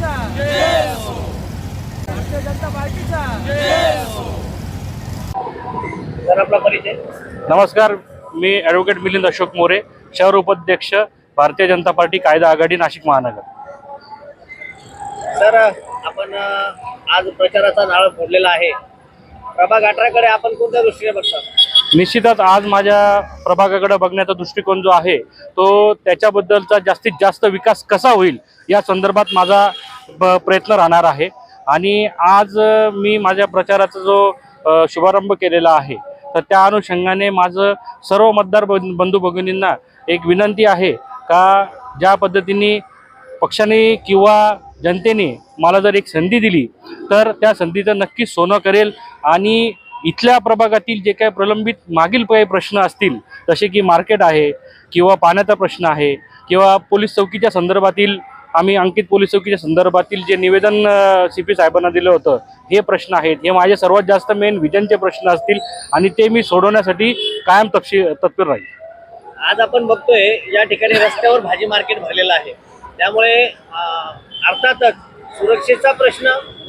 पार्टीचा. भारतीय जनता पार्टीचा. आपला परिचय नमस्कार मी ॲडव्होकेट मिलिंद अशोक मोरे शहर उपाध्यक्ष भारतीय जनता पार्टी कायदा आघाडी नाशिक महानगर. सर आपण आज प्रचाराचा नाळ फोडलेला आहे. प्रभाग अठराकडे आपण कोणत्या दृष्टीने बघतात निश्चितच आज माझ्या प्रभागाकडे बघण्याचा दृष्टिकोन जो आहे तो त्याच्याबद्दलचा जास्तीत जास्त विकास कसा होईल या संदर्भात माझा प्रयत्न राहणार आहे. आणि आज मी माझ्या प्रचाराचा जो शुभारंभ केलेला आहे तर त्या अनुषंगाने माझं सर्व मतदार बंधू भगिनींना एक विनंती आहे का ज्या पद्धतीने पक्षाने किंवा जनतेने मला जर एक संधी दिली तर त्या संधीचं नक्कीच सोनं करेल आणि इथल्या प्रभागातील जे काही प्रलंबित मागील काही प्रश्न असतील जसे की मार्केट आहे किंवा पाण्याचा प्रश्न आहे किंवा पोलीस चौकीच्या संदर्भातील आम्ही अंकित पोलीस चौकीच्या संदर्भातील जे निवेदन सी पी साहेबांना दिलं होतं हे प्रश्न आहेत. हे माझे सर्वात जास्त मेन विजनचे प्रश्न असतील आणि ते मी सोडवण्यासाठी कायम तपशी तत्पर राहील. आज आपण बघतोय या ठिकाणी रस्त्यावर भाजी मार्केट भरलेलं आहे. त्यामुळे अर्थातच सुरक्षेचा प्रश्न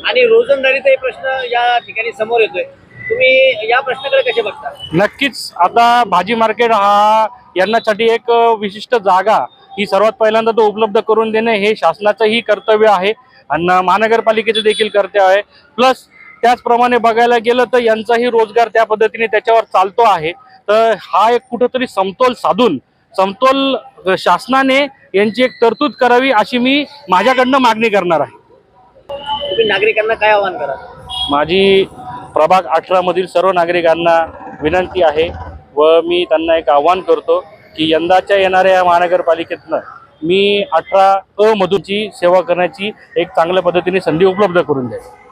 आणि रोजंदारीचाही प्रश्न या ठिकाणी समोर येतोय. तुम्ही या प्रश्नाकडे कसे बघता? नक्कीच. आता भाजी मार्केट हा यांनासाठी एक विशिष्ट जागा ही सर्वात पहिल्यांदा तो उपलब्ध करून देणे हे शासनाचंही कर्तव्य आहे आणि महानगरपालिकेचं देखील कर्तव्य आहे. प्लस त्याचप्रमाणे बघायला गेलं तर यांचाही रोजगार त्या पद्धतीने त्याच्यावर चालतो आहे. तर हा एक कुठंतरी समतोल साधून समतोल शासनाने यांची एक तरतूद करावी अशी मी माझ्याकडनं मागणी करणार आहे. तुम्ही नागरिकांना काय आवाहन करा माझी प्रभाग अठरामधील सर्व नागरिकांना विनंती आहे व मी त्यांना एक आव्हान करतो की यंदाच्या येणाऱ्या या महानगरपालिकेतनं मी अठरा अ मधूची सेवा करण्याची एक चांगल्या पद्धतीने संधी उपलब्ध करून द्यावी.